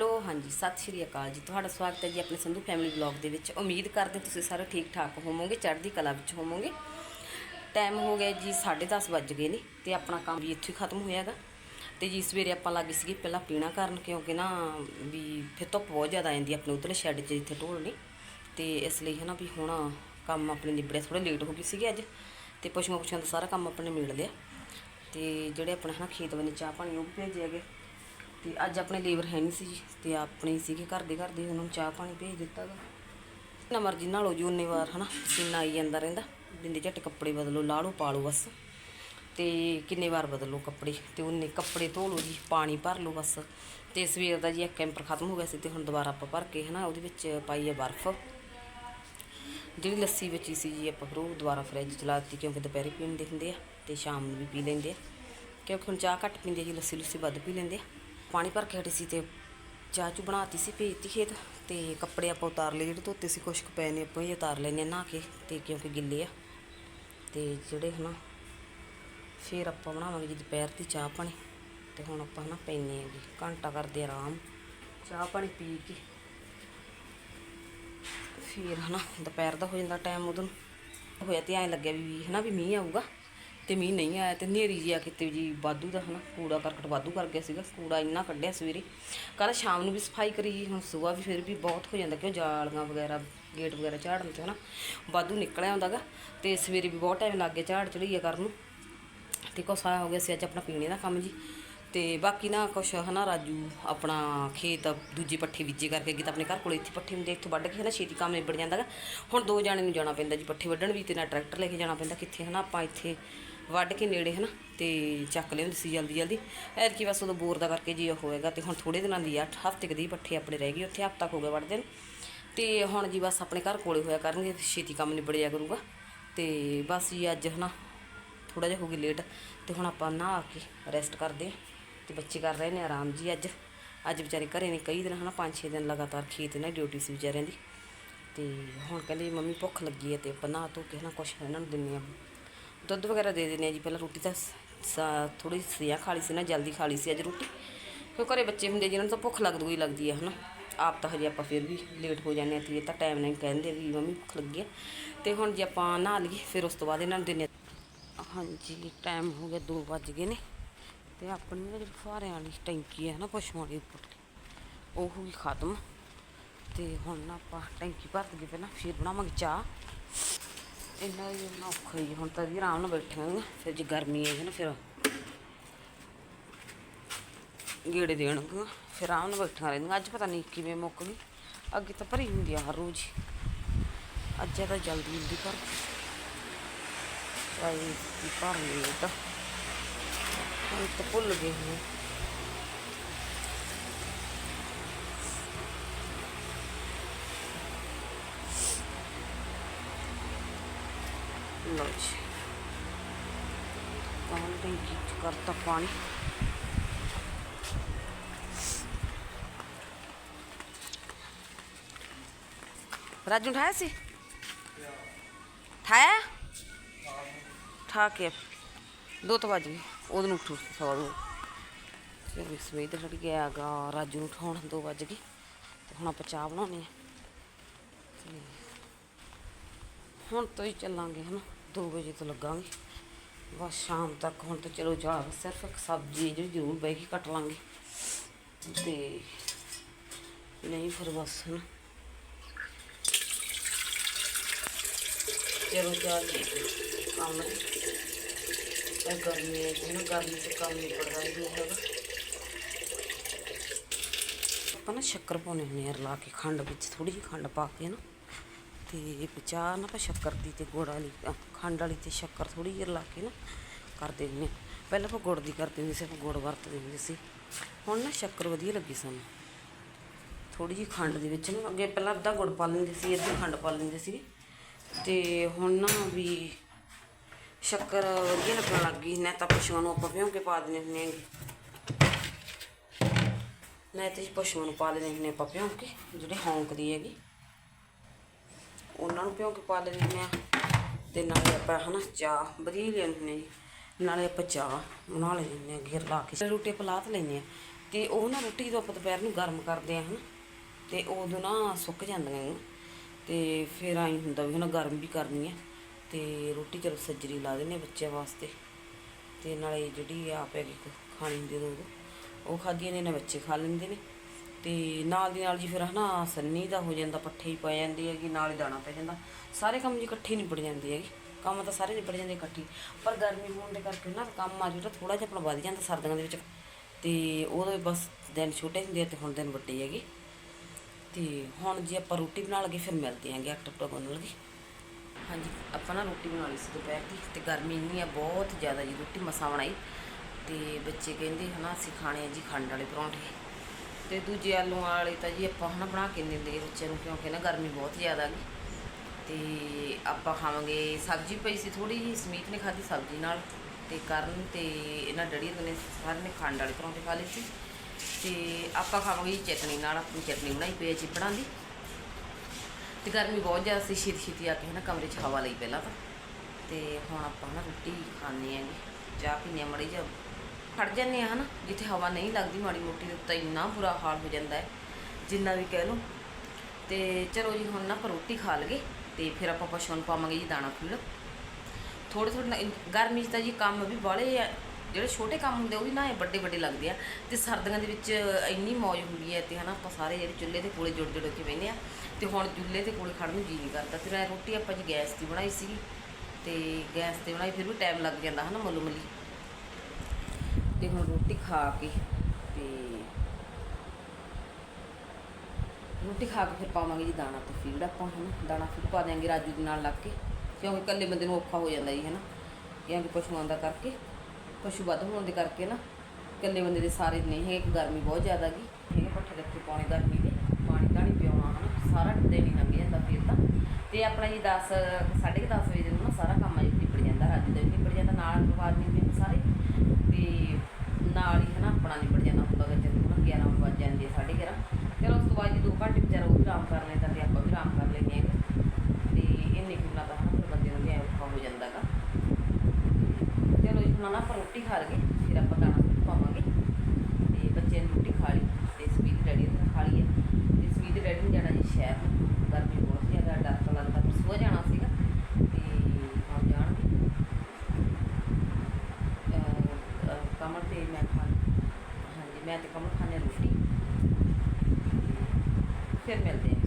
Hello ਹਾਂਜੀ, ਸਤਿ ਸ਼੍ਰੀ ਅਕਾਲ ਜੀ। ਤੁਹਾਡਾ ਸਵਾਗਤ ਹੈ ਜੀ ਆਪਣੇ ਸੰਧੂ ਫੈਮਿਲੀ ਵਲੌਗ ਦੇ ਵਿੱਚ। ਉਮੀਦ ਕਰਦੇ ਤੁਸੀਂ ਸਾਰੇ ਠੀਕ ਠਾਕ ਹੋਵੋਗੇ, ਚੜ੍ਹਦੀ ਕਲਾ ਵਿੱਚ ਹੋਵੋਗੇ। ਟਾਈਮ ਹੋ ਗਿਆ ਜੀ 10:30 ਵੱਜ ਗਏ ਨੇ ਤੇ ਆਪਣਾ ਕੰਮ ਵੀ ਇੱਥੇ ਹੀ ਖਤਮ ਹੋਇਆਗਾ ਤੇ ਜੀ, ਸਵੇਰੇ ਆਪਾਂ ਲੱਗੇ ਸੀਗੇ ਪਹਿਲਾਂ ਪੀਣਾ ਕਰਨ, ਕਿਉਂਕਿ ਨਾ ਵੀ ਫਿਰ ਧੁੱਪ ਬਹੁਤ ਜ਼ਿਆਦਾ ਆ ਜਾਂਦੀ ਆਪਣੇ ਉਧਰਲੇ ਸ਼ੈੱਡ 'ਚ ਜਿੱਥੇ ਢੋਲ ਨੇ। ਤੇ ਇਸ ਲਈ ਹਨਾ ਵੀ ਹੁਣ ਕੰਮ ਆਪਣੇ ਨਿਬੜਿਆ ਥੋੜਾ ਲੇਟ ਹੋ ਗਈ ਸੀਗੇ ਅੱਜ। ਤੇ ਪਸ਼ੂਆਂ ਪਸ਼ੂਆਂ ਦਾ ਸਾਰਾ ਕੰਮ ਆਪਣੇ ਮਿਲ ਲਿਆ। ਤੇ ਜਿਹੜੇ ਆਪਣੇ ਹਨਾ ਖੇਤ ਬੰਨੇ ਚਾਹ ਪਾਣੀ ਉਹ ਵੀ ਭੇਜਿਆ ਗਏ ਤੇ ਅੱਜ ਆਪਣੇ ਲੇਬਰ ਹੈ ਨਹੀਂ ਸੀ ਜੀ, ਤੇ ਆਪਣੇ ਸੀਗੇ ਘਰ ਦੇ ਘਰ ਦੇ, ਉਹਨਾਂ ਨੂੰ ਚਾਹ ਪਾਣੀ ਭੇਜ ਦਿੱਤਾ ਗਾ। ਨਾ ਮਰਜ਼ੀ ਨਾਲੋ ਜੀ, ਉਨੇ ਵਾਰ ਹਨਾ ਪਸੀਨਾ ਆਈ ਜਾਂਦਾ ਰਹਿੰਦਾ ਬਿੰਦੇ ਝੱਟ ਕੱਪੜੇ ਬਦਲੋ, ਲਾ ਲਓ ਪਾ ਲਓ ਬਸ। ਤੇ ਕਿੰਨੇ ਵਾਰ ਬਦਲੋ ਕੱਪੜੇ, ਤੇ ਉਹਨੇ ਕੱਪੜੇ ਧੋ ਲਓ ਜੀ, ਪਾਣੀ ਭਰ ਲਓ ਬਸ। ਤੇ ਸਵੇਰ ਦਾ ਜੀ, ਇੱਕ ਕੈਂਪਰ ਖਤਮ ਹੋ ਗਿਆ ਸੀ, ਤੇ ਹੁਣ ਦੁਬਾਰਾ ਆਪਾਂ ਭਰ ਕੇ ਹਨਾ, ਉਹਦੇ ਵਿੱਚ ਪਾਈ ਆ ਬਰਫ਼। ਜਿਹੜੀ ਲੱਸੀ ਬਚੀ ਸੀ ਜੀ ਆਪਾਂ ਫਿਰ ਉਹ ਦੁਬਾਰਾ ਫਰਿੱਜ ਚ ਲਾ ਦਿੱਤੀ, ਕਿਉਂਕਿ ਦੁਪਹਿਰੇ ਪੀਂਦੇ ਹੁੰਦੇ ਆ, ਤੇ ਸ਼ਾਮ ਨੂੰ ਵੀ ਪੀ ਲੈਂਦੇ ਆ। ਕਿਉਂਕਿ ਹੁਣ ਚਾਹ ਘੱਟ ਪੀਂਦੇ ਜੀ ਲੱਸੀ ਲੁੱਸੀ ਵੱਧ ਪੀ ਲੈਂਦੇ ਆ। ਪਾਣੀ ਭਰ ਕੇ ਹਟੀ ਸੀ ਤੇ ਚਾਹ ਚੂ ਬਣਾਤੀ ਸੀ ਭੇਜਤੀ ਖੇਤ ਤੇ ਕੱਪੜੇ ਆਪਾਂ ਉਤਾਰ ਲਏ, ਜਿਹੜੇ ਧੋਤੇ ਸੀ ਕੁਛ ਕੁ ਪਏ ਨੇ, ਆਪਾਂ ਇਹ ਉਤਾਰ ਲੈਨੇ ਨਹਾ ਕੇ ਤੇ ਕਿਉਂਕਿ ਗਿੱਲੇ ਆ। ਤੇ ਜਿਹੜੇ ਹਨਾ ਫਿਰ ਆਪਾਂ ਬਣਾਵਾਂਗੇ ਜੀ ਦੁਪਹਿਰ ਦੀ ਚਾਹ ਪਾਣੀ, ਤੇ ਹੁਣ ਆਪਾਂ ਹਨਾ ਪੈਨੇ ਆ ਜੀ, ਘੰਟਾ ਕਰਦੇ ਆਰਾਮ, ਚਾਹ ਪਾਣੀ ਪੀ ਕੇ। ਫਿਰ ਹਨਾ ਦੁਪਹਿਰ ਦਾ ਹੋ ਜਾਂਦਾ ਟਾਈਮ ਉਦੋਂ ਹੋਇਆ ਤੇ ਐਂ ਲੱਗਿਆ ਵੀ ਹਨਾ ਵੀ ਮੀਂਹ ਆਊਗਾ। ਤੇ ਮੀਂਹ ਨਹੀਂ ਆਇਆ ਤੇ ਹਨੇਰੀ ਜੀ ਆ ਕਿਤੇ ਜੀ ਵਾਧੂ ਦਾ ਹਨਾ ਕੂੜਾ ਕਰਕਟ ਵਾਧੂ ਕਰ ਗਿਆ ਸੀਗਾ ਕੂੜਾ ਇੰਨਾ ਕੱਢਿਆ ਸਵੇਰੇ। ਕੱਲ ਸ਼ਾਮ ਨੂੰ ਵੀ ਸਫ਼ਾਈ ਕਰੀ ਜੀ, ਹੁਣ ਸਵੇਰ ਵੀ ਫਿਰ ਵੀ ਬਹੁਤ ਹੋ ਜਾਂਦਾ ਕਿਉਂ ਜਾਲੀਆਂ ਵਗੈਰਾ ਗੇਟ ਵਗੈਰਾ ਝਾੜਨ ਤੇ ਹਨਾ ਵਾਧੂ ਨਿਕਲਿਆ ਹੁੰਦਾਗਾ। ਤੇ ਸਵੇਰੇ ਵੀ ਬਹੁਤ ਟਾਈਮ ਲੱਗ ਗਿਆ ਝਾੜ ਚੜਈਆ ਕਰਨ ਨੂੰ। ਤੇ ਕੁਛ ਹੋ ਗਿਆ ਸੀ ਅੱਜ ਆਪਣਾ ਪੀਣੇ ਦਾ ਕੰਮ ਜੀ। ਤੇ ਬਾਕੀ ਨਾ ਕੁਛ ਹਨਾ ਰਾਜੂ ਆਪਣਾ ਖੇਤ ਦੂਜੇ ਪੱਠੇ ਬੀਜੇ ਕਰਕੇ ਤਾਂ ਆਪਣੇ ਘਰ ਕੋਲ ਇੱਥੇ ਪੱਠੇ ਹੁੰਦੇ ਇੱਥੋਂ ਵੱਢ ਕੇ ਹਨਾ ਛੇਤੀ ਕੰਮ ਨਿਬੜ ਜਾਂਦਾਗਾ। ਹੁਣ ਦੋ ਜਾਣੇ ਨੂੰ ਜਾਣਾ ਪੈਂਦਾ ਜੀ ਪੱਠੇ ਵੱਢਣ ਵੀ ਤੇ ਨਾ ਟਰੈਕਟਰ ਲੈ ਕੇ ਜਾਣਾ ਪੈਂਦਾ ਕਿੱਥੇ ਹਨਾ ਆਪਾਂ ਇੱਥੇ ਵੱਢ ਕੇ ਨੇੜੇ, ਹਨਾ, ਤੇ ਚੱਕ ਲਿਆਉਂਦੇ ਸੀ ਜਲਦੀ ਜਲਦੀ। ਐਤਕੀ ਬਸ ਉਦੋਂ ਬੋਰ ਦਾ ਕਰਕੇ ਜੀ ਉਹ ਹੋਏਗਾ ਤੇ ਹੁਣ ਥੋੜੇ ਦਿਨਾਂ ਦੀ ਆ ਹਫ਼ਤੇ ਕੁ ਦੀ ਪੱਠੇ ਆਪਣੇ ਰਹਿ ਗਏ, ਉੱਥੇ ਹਫ਼ਤਾ ਹੋ ਗਿਆ ਵੱਢਦੇ ਨੂੰ। ਤੇ ਹੁਣ ਜੀ ਬਸ ਆਪਣੇ ਘਰ ਕੋਲੇ ਹੋਇਆ ਕਰਨਗੇ ਛੇਤੀ ਕੰਮ ਨਿਬੜਿਆ ਜਾਇਆ ਕਰੂਗਾ। ਤੇ ਬਸ ਜੀ ਅੱਜ, ਹਨਾ ਥੋੜਾ ਜਿਹਾ ਹੋ ਗਈ ਲੇਟ, ਤੇ ਹੁਣ ਆਪਾਂ ਨਹਾ ਕੇ ਰੈਸਟ ਕਰਦੇ ਹਾਂ। ਤੇ ਬੱਚੇ ਕਰ ਰਹੇ ਨੇ ਆਰਾਮ ਜੀ ਅੱਜ। ਅੱਜ ਵਿਚਾਰੇ ਘਰੇ ਨੇ ਕਈ ਦਿਨ, ਹਨਾ 5-6 ਦਿਨ ਲਗਾਤਾਰ ਖੇਤ ਨੇ, ਡਿਊਟੀ ਸੀ ਵਿਚਾਰਿਆਂ ਦੀ। ਤੇ ਹੁਣ ਕਹਿੰਦੇ ਮੰਮੀ ਭੁੱਖ ਲੱਗੀ ਹੈ ਤੇ ਆਪਾਂ ਨਹਾ ਧੋ ਕੇ, ਹਨਾ, ਕੁਛ ਇਹਨਾਂ ਨੂੰ ਦਿੰਨੇ ਆ ਦੁੱਧ ਵਗੈਰਾ ਦੇ ਦਿੰਦੇ ਆ ਜੀ, ਪਹਿਲਾਂ ਰੋਟੀ ਤਾਂ ਥੋੜੀ ਸਿਆ ਖਾ ਲਈ ਸੀ ਨਾ, ਜਲਦੀ ਖਾਲੀ ਸੀ ਅੱਜ ਰੋਟੀ। ਕਿਉਂ ਘਰੇ ਬੱਚੇ ਹੁੰਦੇ ਜਿਹਨਾਂ ਨੂੰ ਤਾਂ ਭੁੱਖ ਲੱਗਦੀ ਹੀ ਲੱਗਦੀ ਹੈ ਹਨਾ। ਆਪ ਤਾਂ ਹਜੇ ਆਪਾਂ ਫਿਰ ਵੀ ਲੇਟ ਹੋ ਜਾਂਦੇ ਆ ਤੇ ਇਹ ਤਾਂ ਟਾਈਮ ਨਹੀਂ ਕਹਿੰਦੇ ਵੀ ਮੰਮੀ ਭੁੱਖ ਲੱਗੀ ਹੈ ਤੇ ਹੁਣ ਜੇ ਆਪਾਂ ਨਹਾ ਲਈਏ, ਫਿਰ ਉਸ ਤੋਂ ਬਾਅਦ ਇਹਨਾਂ ਨੂੰ ਦਿੰਨੇ ਆ। ਹਾਂਜੀ ਟਾਈਮ ਹੋ ਗਿਆ 2 ਵੱਜ ਗਏ ਨੇ। ਤੇ ਆਪਣੀ ਨਾ ਜਿਹੜੀ ਫੁਹਾਰਿਆਂ ਵਾਲੀ ਟੈਂਕੀ ਹੈ ਨਾ, ਪਸ਼ੂਆਂ ਦੀ ਉੱਪਰ ਉਹ ਹੋ ਗਈ ਖਤਮ। ਤੇ ਹੁਣ ਨਾ ਆਪਾਂ ਟੈਂਕੀ ਭਰ ਦਈਏ ਪਹਿਲਾਂ, ਫਿਰ ਬਣਾਵਾਂਗੇ ਚਾਹ। ਇੰਨਾ ਹੀ ਇੰਨਾ ਔਖਾ ਹੀ ਹੁਣ ਤਾਂ ਜੀ ਆਰਾਮ ਨਾਲ ਬੈਠੇ ਹਾਂ ਫਿਰ ਜੇ ਗਰਮੀ ਹੈ ਨਾ ਫਿਰ ਗੇੜੇ ਦੇਣਗੇ ਫਿਰ ਆਰਾਮ ਨਾਲ ਬੈਠੀਆਂ ਰਹਿੰਦੀਆਂ। ਅੱਜ ਪਤਾ ਨਹੀਂ ਕਿਵੇਂ ਮੁੱਕ ਗਈ। ਅੱਗੇ ਤਾਂ ਭਰੀ ਹੁੰਦੀ ਆ ਹਰ ਰੋਜ਼। ਅੱਜ ਤਾਂ ਜਲਦੀ ਹੁੰਦੀ ਭਰ ਚਾਹੀ ਭਰ ਲਈ ਤਾਂ। ਹੁਣ ਤਾਂ ਭੁੱਲ ਗਏ ਹਾਂ ਲਓ ਜੀ। ਪਾਣੀ ਟੈਂਕੀ ਚ ਕਰਤਾ ਪਾਣੀ। ਰਾਜੂ ਠਾਇਆ ਸੀ? ਠਾਇਆ? ਠਾ ਕੇ। ਦੋ ਤਾਂ ਵੱਜ ਗਏ। ਉਹਦੇ ਨੂੰ ਉੱਠੂ ਸਵਾ ਦੋ। ਫਿਰ ਵੀ ਸਵੇਰ ਦੇ ਲੜ ਗਿਆ ਗਾ ਰਾਜੂ ਨੂੰ ਉਠਾਉਣ ਦੋ ਵੱਜ ਗਏ। ਤੇ ਹੁਣ ਆਪਾਂ ਚਾਹ ਬਣਾਉਣੀ ਆ। ਹੁਣ ਤੋਂ ਹੀ ਚੱਲਾਂਗੇ, ਹਨਾ? 2 ਵਜੇ ਤੋਂ ਲੱਗਾਂਗੇ। ਬਸ ਸ਼ਾਮ ਤੱਕ, ਹੁਣ ਤਾਂ ਚਲੋ ਜਾ ਸਿਰਫ ਇੱਕ ਸਬਜ਼ੀ ਜਿਹੜੀ ਜ਼ਰੂਰ ਬਹਿ ਕੇ ਕੱਟ ਲਾਂਗੇ। ਤੇ ਨਹੀਂ ਫਿਰ ਬਸ ਹਨਾ। ਚਲੋ ਚੱਲ ਕੰਮ ਇਹ ਗਰਮੀ ਹੈ ਜਿਹਨੂੰ ਗਰਮੀ ਤੇ ਕੰਮ ਨਹੀਂ ਪੜਦਾ ਨਹੀਂ ਹੈਗਾ। ਆਪਾਂ ਨਾ ਸ਼ੱਕਰ ਪਾਉਣੇ ਹੁੰਦੇ ਆ ਰਲਾ ਕੇ ਖੰਡ ਵਿੱਚ ਥੋੜੀ ਜਿਹੀ ਖੰਡ ਪਾ ਕੇ ਨਾ ਤੇ ਚਾਹ ਨਾ ਆਪਾਂ ਸ਼ੱਕਰ ਦੀ ਤੇ ਗੁੜ ਵਾਲੀ ਖੰਡ ਵਾਲੀ ਤੇ ਸ਼ੱਕਰ ਥੋੜੀ ਜਿਹੀ ਲਾ ਕੇ ਨਾ ਕਰਦੇ ਹੁੰਦੇ ਹਾਂ। ਪਹਿਲਾਂ ਆਪਾਂ ਗੁੜ ਦੀ ਕਰਦੇ ਹੁੰਦੇ ਸੀ, ਆਪਾਂ ਗੁੜ ਵਰਤਦੇ ਹੁੰਦੇ ਸੀ। ਹੁਣ ਨਾ ਸ਼ੱਕਰ ਵਧੀਆ ਲੱਗੀ ਸਾਨੂੰ। ਥੋੜੀ ਜਿਹੀ ਖੰਡ ਦੇ ਵਿੱਚ ਨਾ, ਅੱਗੇ ਪਹਿਲਾਂ ਅੱਧਾ ਗੁੜ ਪਾ ਲੈਂਦੇ ਸੀ, ਅੱਧੀ ਖੰਡ ਪਾ ਲੈਂਦੇ ਸੀ। ਤੇ ਹੁਣ ਨਾ ਵੀ ਸ਼ੱਕਰ ਵਧੀਆ ਲੱਗਣ ਲੱਗ ਗਈ ਨਾ ਤਾਂ ਪਸ਼ੂਆਂ ਨੂੰ ਆਪਾਂ ਭਿਉਂ ਕੇ ਪਾ ਦਿੰਦੇ ਹੁੰਦੇ ਆਂਗੇ ਨਾ ਤੇ ਪਸ਼ੂਆਂ ਨੂੰ ਪਾ ਲੈਂਦੇ ਹੁੰਦੇ ਆਪਾਂ ਭਿਉਂ ਕੇ ਜਿਹੜੇ ਹੌਂਕਦੀ ਹੈਗੀ। ਉਹਨਾਂ ਨੂੰ ਭਿਉਂ ਕੇ ਪਾ ਲੈਂਦੇ ਆ ਤੇ ਨਾਲੇ ਆਪਾਂ ਹਨਾ ਚਾਹ ਵਧੀਆ ਹੀ ਲੈਂਦੇ ਨੇ ਜੀ। ਨਾਲੇ ਆਪਾਂ ਚਾਹ ਬਣਾ ਲੈਂਦੇ ਆ ਘੇਰ ਲਾ ਕੇ। ਰੋਟੀ ਆਪਾਂ ਲਾ ਤਾਂ ਲੈਂਦੇ ਆ ਤੇ ਉਹ ਨਾ ਰੋਟੀ ਜਦੋਂ ਆਪਾਂ ਦੁਪਹਿਰ ਨੂੰ ਗਰਮ ਕਰਦੇ ਆ ਹਨਾ। ਤੇ ਉਦੋਂ ਨਾ ਸੁੱਕ ਜਾਂਦੀਆਂ ਨੇ। ਤੇ ਫਿਰ ਆਈ ਹੁੰਦਾ ਵੀ ਹਨਾ ਗਰਮ ਵੀ ਕਰਨੀ ਹੈ ਤੇ ਰੋਟੀ ਚਲੋ ਸੱਜਰੀ ਲਾ ਦਿੰਦੇ ਹਾਂ ਬੱਚਿਆਂ ਵਾਸਤੇ। ਤੇ ਨਾਲੇ ਜਿਹੜੀ ਆਪ ਹੈ ਖਾਣੀ ਹੁੰਦੀ ਉਦੋਂ ਉਹ ਖਾਧੀਆਂ ਨੇ ਨਾ ਬੱਚੇ ਖਾ ਲੈਂਦੇ ਨੇ। ਤੇ ਨਾਲ ਦੀ ਨਾਲ ਜੀ ਫਿਰ ਹਨਾ ਸੰਨੀ ਦਾ ਹੋ ਜਾਂਦਾ, ਪੱਠੇ ਹੀ ਪੈ ਜਾਂਦੀ ਹੈਗੀ ਨਾਲ ਹੀ ਦਾਣਾ ਪੈ ਜਾਂਦਾ। ਸਾਰੇ ਕੰਮ ਜੀ ਇਕੱਠੇ ਨਿਬੜ ਜਾਂਦੇ ਹੈਗੇ ਕੰਮ ਤਾਂ ਸਾਰੇ ਨਿਬੜ ਜਾਂਦੇ ਇਕੱਠੇ। ਪਰ ਗਰਮੀ ਹੋਣ ਦੇ ਕਰਕੇ ਨਾ ਕੰਮ ਆ ਜਿਹੜਾ ਥੋੜਾ ਜਿਹਾ ਆਪਣਾ ਵੱਧ ਜਾਂਦਾ ਸਰਦੀਆਂ ਦੇ ਵਿੱਚ। ਤੇ ਉਹਦੇ ਬਸ ਦਿਨ ਛੋਟੇ ਹੁੰਦੇ ਆ ਤੇ ਹੁਣ ਦਿਨ ਵੱਡੇ ਹੈਗੇ। ਤੇ ਹੁਣ ਜੇ ਆਪਾਂ ਰੋਟੀ ਬਣਾ ਲਗੇ ਫਿਰ ਮਿਲਦੇ ਆਂਗੇ ਆਟਾ ਟੁਕੜਾ ਗੁੰਨ ਲਗੇ ਹਾਂਜੀ, ਆਪਾਂ ਨਾ ਰੋਟੀ ਬਣਾ ਲਈ ਸੀ ਦੁਪਹਿਰ ਦੀ ਤੇ ਗਰਮੀ ਇੰਨੀ ਆ, ਬਹੁਤ ਜ਼ਿਆਦਾ ਜੀ ਰੋਟੀ ਮਸਾਂ ਬਣਾਈ। ਤੇ ਬੱਚੇ ਕਹਿੰਦੇ ਹਨਾ ਅਸੀਂ ਖਾਣੇ ਆ ਜੀ ਖੰਡ ਵਾਲੇ ਪਰੌਂਠੇ। ਤੇ ਦੂਜੇ ਆਲੂਆਂ ਵਾਲੇ ਤਾਂ ਜੀ ਆਪਾਂ ਹਨਾ ਬਣਾ ਕੇ ਨਹੀਂ ਦਿੰਦੇ ਬੱਚਿਆਂ ਨੂੰ, ਕਿਉਂਕਿ ਨਾ ਗਰਮੀ ਬਹੁਤ ਜ਼ਿਆਦਾ ਗੀ ਤੇ ਆਪਾਂ ਖਾਵਾਂਗੇ ਸਬਜ਼ੀ ਪਈ ਸੀ ਥੋੜੀ ਜੀ ਸਮੀਤ ਨੇ ਖਾਧੀ ਸਬਜ਼ੀ ਨਾਲ। ਤੇ ਕਰਨ ਤੇ ਇਹਨਾਂ ਡੜੀ ਨੇ, ਸਾਰਿਆਂ ਨੇ ਖੰਡ ਵਾਲੇ ਪਰੌਂਠੇ ਖਾ ਲਏ ਸੀ। ਤੇ ਆਪਾਂ ਖਾਵਾਂਗੇ ਜੀ ਚਟਨੀ ਨਾਲ, ਆਪਣੀ ਚਟਨੀ ਬਣਾਈ ਪਈ ਹੈ ਚਿਪੜਾਂ ਦੀ। ਤੇ ਗਰਮੀ ਬਹੁਤ ਜ਼ਿਆਦਾ ਸੀ, ਛੇਤੀ ਛੇਤੀ ਆ ਕੇ ਹਨਾ ਕਮਰੇ 'ਚ ਹਵਾ ਲਈ ਪਹਿਲਾਂ ਤਾਂ। ਤੇ ਹੁਣ ਆਪਾਂ ਨਾ ਰੋਟੀ ਖਾਣੇ ਜੀ ਚਾਹ ਪੀਣੇ ਮੜੀ ਜਾ ਖੜ ਜਾਂਦੇ ਆ, ਹਨਾ? ਜਿੱਥੇ ਹਵਾ ਨਹੀਂ ਲੱਗਦੀ, ਮਾੜੀ ਮੋਟੀ ਦੇ ਉੱਤੇ ਇੰਨਾ ਬੁਰਾ ਹਾਲ ਹੋ ਜਾਂਦਾ ਹੈ, ਜਿੰਨਾ ਵੀ ਕਹਿ ਲਓ। ਤੇ ਚਲੋ ਜੀ, ਹੁਣ ਨਾ ਆਪਾਂ ਰੋਟੀ ਖਾ ਲਗੇ ਤੇ ਫਿਰ ਆਪਾਂ ਪਸ਼ੂਆਂ ਨੂੰ ਪਾਵਾਂਗੇ ਜੀ, ਦਾਣਾ ਫੁੱਲ ਥੋੜੇ ਥੋੜੇ ਗਰਮੀ 'ਚ ਤਾਂ ਜੀ ਕੰਮ ਵੀ ਬਾਹਲੇ ਆ, ਜਿਹੜੇ ਛੋਟੇ ਕੰਮ ਹੁੰਦੇ ਉਹ ਵੀ ਨਾ ਇਹ ਵੱਡੇ ਵੱਡੇ ਲੱਗਦੇ ਆ। ਤੇ ਸਰਦੀਆਂ ਦੇ ਵਿੱਚ ਇੰਨੀ ਮੌਜ ਹੁੰਦੀ ਹੈ ਤੇ ਹਨਾ? ਆਪਾਂ ਸਾਰੇ ਜਿਹੜੇ ਚੁੱਲ੍ਹੇ ਦੇ ਕੋਲੇ ਜੁੜ ਜੁੜ ਕੇ ਬਹਿੰਦੇ ਆ, ਤੇ ਹੁਣ ਚੁੱਲ੍ਹੇ ਦੇ ਕੋਲੇ ਖੜਨ ਨੂੰ ਜੀ ਨਹੀਂ ਕਰਦਾ। ਤੇ ਮੈਂ ਰੋਟੀ ਆਪਾਂ ਜੀ ਗੈਸ ਦੀ ਬਣਾਈ ਸੀਗੀ, ਤੇ ਗੈਸ ਤੇ ਬਣਾਈ, ਫਿਰ ਵੀ ਟਾਈਮ ਲੱਗ ਜਾਂਦਾ, ਹਨਾ ਮੁੱਲ ਮੁੱਲੀ ਤੇ ਹੁਣ ਰੋਟੀ ਖਾ ਕੇ ਤੇ ਰੋਟੀ ਖਾ ਕੇ ਫਿਰ ਪਾਵਾਂਗੇ ਜੀ ਦਾਣਾ ਤੇ ਫੀਡ ਆਪਾਂ, ਹਨਾ? ਦਾਣਾ ਫੀਡ ਪਾ ਦਿਆਂਗੇ ਰਾਜੂ ਦੇ ਨਾਲ ਲੱਗ ਕੇ, ਕਿਉਂਕਿ ਇਕੱਲੇ ਬੰਦੇ ਨੂੰ ਔਖਾ ਹੋ ਜਾਂਦਾ ਜੀ, ਹਨਾ? ਕਿਉਂਕਿ ਪਸ਼ੂਆਂ ਦਾ ਕਰਕੇ, ਪਸ਼ੂ ਵੱਧ ਹੋਣ ਦੇ ਕਰਕੇ ਨਾ, ਇਕੱਲੇ ਬੰਦੇ ਦੇ ਸਾਰੇ ਨਹੀਂ ਹੈਗੇ ਗਰਮੀ ਬਹੁਤ ਜ਼ਿਆਦਾ ਗਈ ਹੈਗੇ ਪੱਠੇ ਰੱਖੇ ਪਾਉਣੇ ਗਰਮੀ ਦੇ, ਪਾਣੀ ਧਾਣੀ ਪਿਆਉਣਾ, ਹਨਾ? ਸਾਰਾ ਦਿਨ ਹੀ ਲੰਘ ਜਾਂਦਾ ਫਿਰ ਤਾਂ। ਤੇ ਆਪਣਾ ਜੀ 10 10:30 ਵਜੇ ਨੂੰ ਨਾ ਸਾਰਾ ਕੰਮ ਆ ਜੀ, ਨਿਬੜ ਜਾਂਦਾ, ਰਾਜੂ ਦਾ ਵੀ ਨਿਬੜ ਜਾਂਦਾ, ਨਾਲ ਪਰਿਵਾਰ ਨਿਬੜ ਨਾਲ ਹੀ ਹਨਾ ਆਪਣਾ ਨਿਬੜ ਜਾਂਦਾ ਹੁੰਦਾ ਗਾ ਜਦੋਂ ਨਾ 11 ਵੱਜ ਜਾਂਦੇ ਆ, ਸਾਢੇ 11 ਚਲੋ ਉਸ ਤੋਂ ਬਾਅਦ ਜੀ 2 ਘੰਟੇ ਵਿਚਾਰਾ ਉਹ ਆਰਾਮ ਕਰ ਲੈਂਦਾ ਤੇ ਆਪਾਂ ਵੀ ਆਰਾਮ ਕਰ ਲੈਂਦੇ ਹਾਂ ਤੇ ਇੰਨੇ ਕੁ ਨਾਲ ਤਾਂ ਹਨਾ ਫਿਰ ਬੰਦੇ ਨੂੰ ਵੀ ਔਖਾ ਹੋ ਜਾਂਦਾ ਗਾ। ਚਲੋ ਜੀ ਹੁਣ ਨਾ ਆਪਾਂ ਰੋਟੀ ਖਾ ਲਗੇ ਫਿਰ ਆਪਾਂ ਦਾਣਾ ਦੁੱਧ ਪਾਵਾਂਗੇ ਤੇ ਬੱਚਿਆਂ ਨੇ ਰੋਟੀ ਖਾ ਲਈ ਤੇ ਸਵੀਟ ਡੈਡੀ ਨੇ ਖਾ ਲਈ ਹੈ ਤੇ ਸਵੀਟ ਡੈਡੀ ਨੇ ਜਾਣਾ ਜੀ ਸ਼ਹਿਰ ਨੂੰ ਗਰਮੀ ਬਹੁਤ ਜ਼ਿਆਦਾ ਡਰ ਤਾਂ ਲੱਗਦਾ ਪਰ ਸੋ ਜਾਣਾ ਸੀਗਾ ਤੇ ਹੁਣ ਜਾਣਗੇ ਅਹ, ਅਹ, ਕਮਲ ਤੇ ਮੈਂ ਖਾ ਹਾਂਜੀ ਮੈਂ ਤੇ ਕਮਲ ਖਾਣੇ ਰੋਟੀ। ਫਿਰ ਮਿਲਦੇ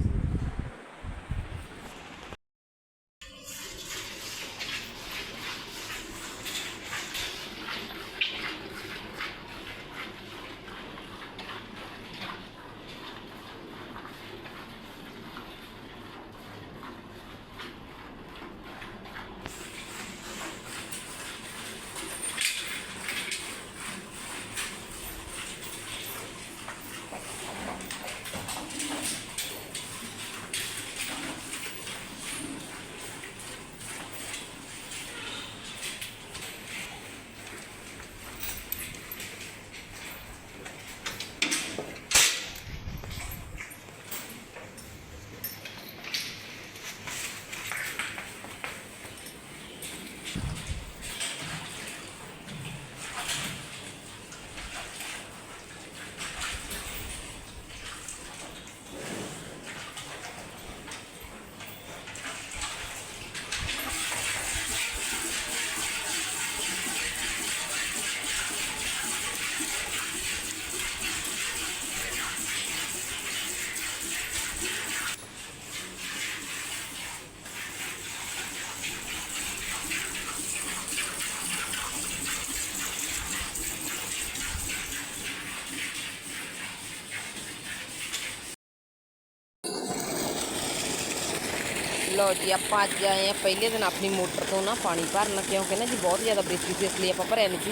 ਹਾਂ ਜੀ। ਲੋ ਜੀ ਆਪਾਂ ਅੱਜ ਆਏ ਆ ਪਹਿਲੇ ਦਿਨ ਆਪਣੀ ਮੋਟਰ ਤੋਂ ਨਾ ਪਾਣੀ ਭਰਨ, ਕਿਉਂਕਿ ਨਾ ਜੀ ਬਹੁਤ ਜ਼ਿਆਦਾ ਬਰੇਤੀ ਸੀ, ਇਸ ਲਈ ਆਪਾਂ ਭਰਿਆ ਨਹੀਂ ਸੀ।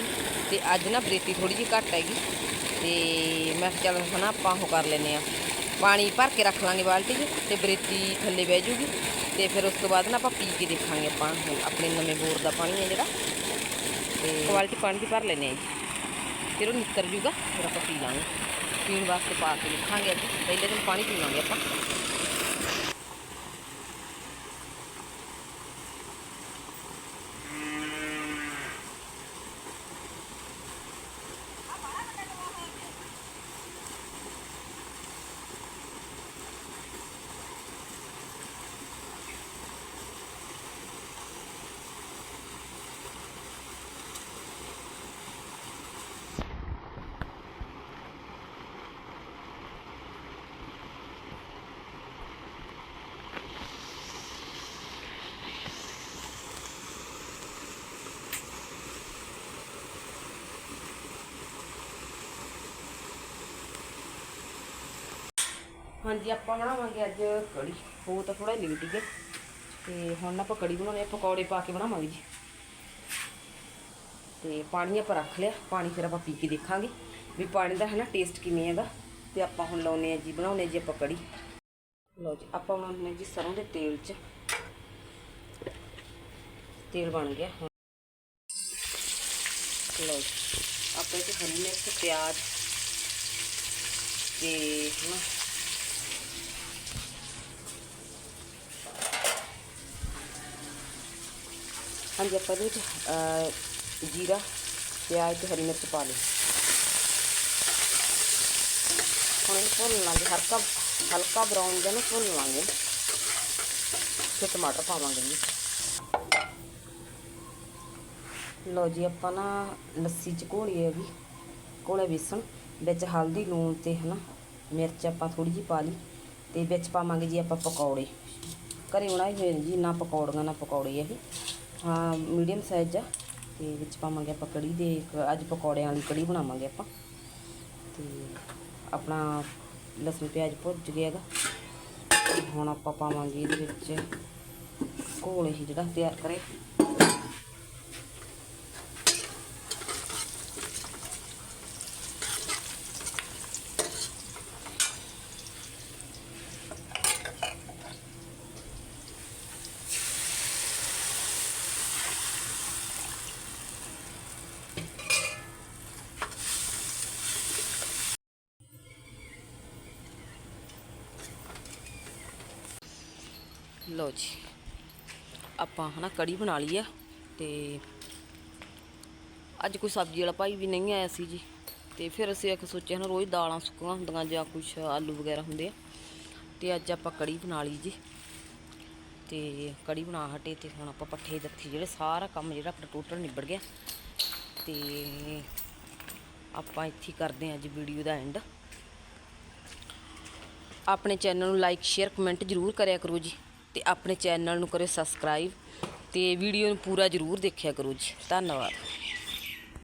ਤੇ ਅੱਜ ਨਾ ਬਰੇਤੀ ਥੋੜੀ ਜਿਹੀ ਘੱਟ ਹੈਗੀ। ਤੇ ਮੈਂ ਕਿਹਾ ਚੱਲ ਹਨਾ ਆਪਾਂ ਉਹ ਕਰ ਲੈਨੇ ਆ ਪਾਣੀ ਭਰ ਕੇ ਰੱਖ ਲਾਂਗੇ ਬਾਲਟੀ 'ਚ ਤੇ ਬਰੇਤੀ ਥੱਲੇ ਬਹਿ ਜੂਗੀ। ਤੇ ਫਿਰ ਉਸ ਤੋਂ ਬਾਅਦ ਨਾ ਆਪਾਂ ਪੀ ਕੇ ਦੇਖਾਂਗੇ ਆਪਾਂ ਹੁਣ ਆਪਣੇ ਨਵੇਂ ਬੋਰ ਦਾ ਪਾਣੀ ਹੈ ਜਿਹੜਾ। ਤੇ ਕੁਆਲਿਟੀ ਪਾਣੀ ਦੀ ਭਰ ਲੈਨੇ ਆ ਜੀ। ਫਿਰ ਉਹ ਨਿੱਤਰ ਜੂਗਾ, ਫਿਰ ਆਪਾਂ ਪੀ ਲਾਂਗੇ। ਪੀਣ ਵਾਸਤੇ ਪਾ ਕੇ ਦੇਖਾਂਗੇ ਅੱਜ। ਪਹਿਲੇ ਦਿਨ ਪਾਣੀ ਪੀਵਾਂਗੇ ਆਪਾਂ। ਹਾਂਜੀ, ਆਪਾਂ ਬਣਾਵਾਂਗੇ ਅੱਜ ਕੜੀ। ਉਹ ਤਾਂ ਥੋੜਾ ਲੇਟ ਹੀ ਹੈ ਤੇ ਹੁਣ ਆਪਾਂ ਕੜੀ ਬਣਾਉਣੀ ਆ, ਪਕੌੜੇ ਪਾ ਕੇ ਬਣਾਵਾਂਗੇ ਜੀ। ਤੇ ਪਾਣੀ ਆਪਾਂ ਰੱਖ ਲਿਆ। ਪਾਣੀ ਫਿਰ ਆਪਾਂ ਪੀ ਕੇ ਦੇਖਾਂਗੇ ਵੀ ਪਾਣੀ ਦਾ ਹੈ ਨਾ ਟੇਸਟ ਕਿਵੇਂ ਹੈਗਾ ਤੇ ਆਪਾਂ ਹੁਣ ਲਾਉਨੇ ਆ ਜੀ ਬਣਾਉਨੇ ਜੀ ਆਪਾਂ ਕੜੀ। ਲਓ ਜੀ, ਆਪਾਂ ਬਣਾਉਨੇ ਆ ਜੀ ਸਰੋਂ ਦੇ ਤੇਲ 'ਚ। ਤੇਲ ਬਣ ਗਿਆ ਹੁਣ। ਲਓ ਆਪਾਂ ਇਹ ਹਰੀ ਮਿਰਚ, ਪਿਆਜ਼ ਤੇ ਹਾਂਜੀ, ਆਪਾਂ ਇਹਦੇ ਵਿੱਚ ਜੀਰਾ, ਪਿਆਜ਼ ਤੇ ਹਰੀ ਮਿਰਚ ਪਾ ਲਈ। ਹੁਣ ਇਹਨੂੰ ਭੁੰਨ ਲਾਂਗੇ ਹਲਕਾ ਹਲਕਾ ਬਰਾਊਨ ਜਿਹਾ ਨਾ ਭੁੰਨ ਲਾਂਗੇ। ਫਿਰ ਟਮਾਟਰ ਪਾਵਾਂਗੇ ਜੀ। ਲਓ ਜੀ, ਆਪਾਂ ਨਾ ਲੱਸੀ ਚ ਘੋਲੀ ਹੈਗੀ ਘੋਲੇ ਬੇਸਣ, ਵਿੱਚ ਹਲਦੀ, ਲੂਣ ਤੇ ਹਨਾ, ਮਿਰਚ ਆਪਾਂ ਥੋੜੀ ਜਿਹੀ ਪਾ ਲਈ। ਤੇ ਵਿੱਚ ਪਾਵਾਂਗੇ ਜੀ ਆਪਾਂ ਪਕੌੜੇ। ਘਰੇ ਬਣਾਏ ਹੋਏ ਨੇ ਜੀ, ਨਾ ਪਕੌੜੀਆਂ, ਨਾ ਪਕੌੜੇ ਇਹ। ਹਾਂ ਮੀਡੀਅਮ ਸਾਈਜ਼ ਆ, ਤੇ ਵਿੱਚ ਪਾਵਾਂਗੇ ਆਪਾਂ ਕੜੀ ਦੇ ਅੱਜ ਪਕੌੜਿਆਂ ਵਾਲੀ ਕੜੀ ਬਣਾਵਾਂਗੇ ਆਪਾਂ। ਤੇ ਆਪਣਾ ਲਸਣ ਪਿਆਜ਼ ਭੁੱਜ ਗਿਆ ਹੈਗਾ। ਤੇ ਹੁਣ ਆਪਾਂ ਪਾਵਾਂਗੇ ਇਹਦੇ ਵਿੱਚ ਘੋਲ ਹੀ ਜਿਹੜਾ ਤਿਆਰ ਕਰੇ। ਲਓ ਜੀ। ਆਪਾਂ ਹਨਾ ਕੜੀ ਬਣਾ ਲਈ ਆ ਤੇ ਅੱਜ ਕੋਈ ਸਬਜ਼ੀ ਵਾਲਾ ਭਾਈ ਵੀ ਨਹੀਂ ਆਇਆ ਸੀ ਜੀ। ਤੇ ਫਿਰ ਅਸੀਂ ਇੱਕ ਸੋਚਿਆ ਨਾ ਰੋਜ਼ ਦਾਲਾਂ ਸੁੱਕੀਆਂ ਹੁੰਦੀਆਂ ਜਾਂ ਕੁਛ ਆਲੂ ਵਗੈਰਾ ਹੁੰਦੇ ਆ। ਤੇ ਅੱਜ ਆਪਾਂ ਕੜੀ ਬਣਾ ਲਈ ਜੀ। ਤੇ ਕੜੀ ਬਣਾ ਹਟੇ ਤੇ ਹੁਣ ਆਪਾਂ ਪੱਠੇ ਦੱਥੀ ਜਿਹੜੇ ਸਾਰਾ ਕੰਮ ਜਿਹੜਾ ਆਪਣਾ ਟੋਟਲ ਨਿਬੜ ਗਿਆ। ਤੇ ਆਪਾਂ ਇੱਥੇ ਕਰਦੇ ਹਾਂ ਅੱਜ ਵੀਡੀਓ ਦਾ ਐਂਡ ਆਪਣੇ ਚੈਨਲ ਨੂੰ ਲਾਈਕ ਸ਼ੇਅਰ ਕਮੈਂਟ ਜ਼ਰੂਰ ਕਰਿਆ ਕਰੋ ਜੀ। ਅਤੇ ਆਪਣੇ ਚੈਨਲ ਨੂੰ ਕਰਿਓ ਸਬਸਕ੍ਰਾਈਬ ਅਤੇ ਵੀਡੀਓ ਨੂੰ ਪੂਰਾ ਜ਼ਰੂਰ ਦੇਖਿਆ ਕਰੋ ਜੀ। ਧੰਨਵਾਦ।